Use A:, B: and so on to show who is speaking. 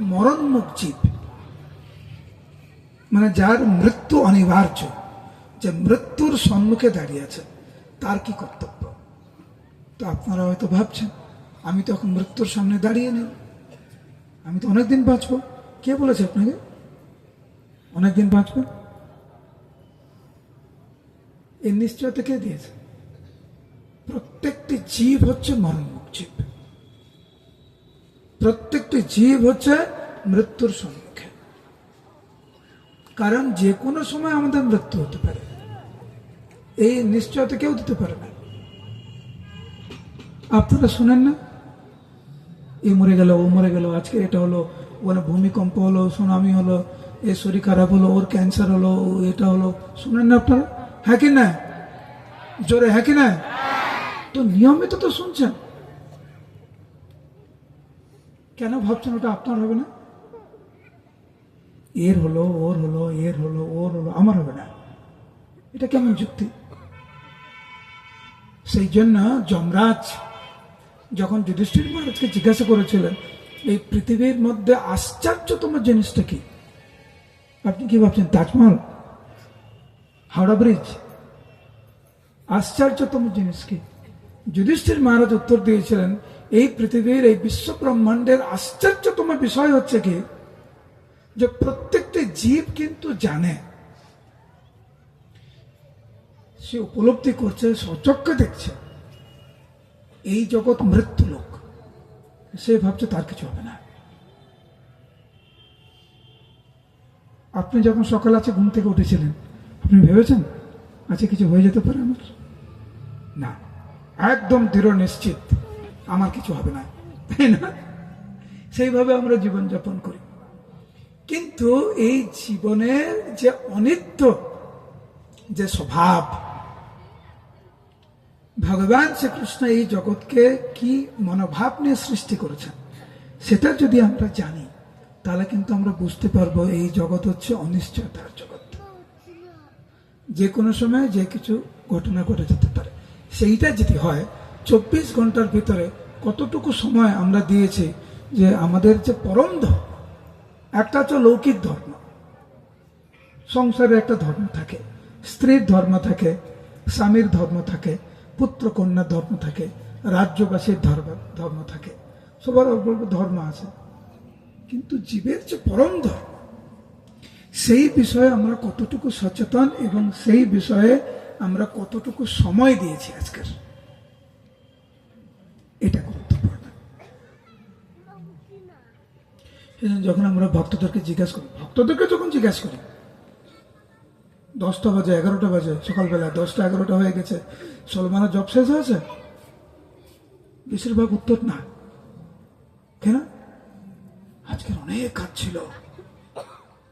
A: মরণমুখ জীব মানে যার মৃত্যু অনিবার্য, যে মৃত্যুর সম্মুখে দাঁড়িয়ে আছে, তার কি কর্তব্য? তো আপনারা হয়তো ভাবছেন, আমি তো এখন মৃত্যুর সামনে দাঁড়িয়ে নেই। আমি তো অনেকদিন বাঁচবো। কে বলেছে আপনাকে? অনেকদিন বাঁচবেন এর নিশ্চয়তা কে দিয়েছে? প্রত্যেকটি জীব হচ্ছে জীব প্রত্যেকটি জীব হচ্ছে মৃত্যুর সম্মুখে। কারণ যে কোনো সময় আমাদের মৃত্যু হতে পারে। এই নিশ্চয়তা কেউ দিতে পারে না। আপনারা শুনেন না? এ মরে গেল, ও মরে গেল আজকে এটা হলো ওখানে ভূমিকম্প হলো, সুনামি হলো এ শরীর খারাপ হলো, ওর ক্যান্সার হলো, ও এটা হলো, শুনেন না আপনারা? হ্যাঁ কি না? জোরে হ্যাঁ কি না? তো নিয়মিত তো শুনছেন। কেন ভাবছেন ওটা আপনার হবে না? এর হলো, ওর হলো, এর হলো, ওর হলো, আমার হবে না। এটা কেমন যুক্তি? সেই জন্য যমরাজ যখন যুধিষ্ঠির মহারাজকে জিজ্ঞাসা করেছিলেন, এই পৃথিবীর মধ্যে আশ্চর্যতম জিনিসটা কি? আপনি কি ভাবছেন, তাজমহল? হাওড়া ব্রিজ? আশ্চর্যতম জিনিস কি? যুধিষ্ঠির মহারাজ উত্তর দিয়েছিলেন এই পৃথিবীর এই বিশ্ব ব্রহ্মাণ্ডের আশ্চর্যতম বিষয় হচ্ছে কি? যে প্রত্যেকটি জীব কিন্তু জানে। সে উপলব্ধি করছে সচক্ষে দেখছে। এই জগৎ মৃত্যু লোক। সে ভাবছে তার কিছু হবে না। আপনি যখন সকাল আছে ঘুম থেকে উঠেছিলেন, আপনি ভেবেছেন আচ্ছা কিছু হয়ে যেতে পারে আমার? না। একদম দৃঢ় নিশ্চিত। আমার কিছু হবে না। তাই না? সেইভাবে আমরা জীবনযাপন করি। কিন্তু এই জীবনের যে অনিত্য, যে স্বভাব, ভগবান শ্রীকৃষ্ণ এই জগৎকে কি মনোভাব নিয়ে সৃষ্টি করেছেন, সেটা যদি আমরা জানি, তাহলে কিন্তু আমরা বুঝতে পারব এই জগৎ হচ্ছে অনিশ্চয়তার জগৎ। যে কোনো সময় যে কিছু ঘটনা ঘটে যেতে পারে। সেইটা যদি হয়, চব্বিশ ঘণ্টার ভিতরে কতটুকু সময় আমরা দিয়েছি যে আমাদের যে পরম ধর্ম, একটা হচ্ছে লৌকিক ধর্ম, সংসারে একটা ধর্ম থাকে, স্ত্রীর ধর্ম থাকে, স্বামীর ধর্ম থাকে, পুত্র কন্যার ধর্ম থাকে, রাজ্যবাসীর ধর্ম ধর্ম থাকে। সবার অল্প অল্প ধর্ম আছে। কিন্তু জীবের যে পরম ধর্ম, সেই বিষয়ে আমরা কতটুকু সচেতন এবং সেই বিষয়ে আমরা কতটুকু সময় দিয়েছি আজকের? যখন আমরা ভক্তদেরকে জিজ্ঞাসা করি, ভক্তদেরকে যখন জিজ্ঞাসা করি, দশটা বাজে, এগারোটা বাজে, সকালবেলা দশটা, এগারোটা হয়ে গেছে সলমানের জব শেষ হয়েছে? বেশিরভাগ উত্তর না। কেন? আজকের অনেক কাজ ছিল।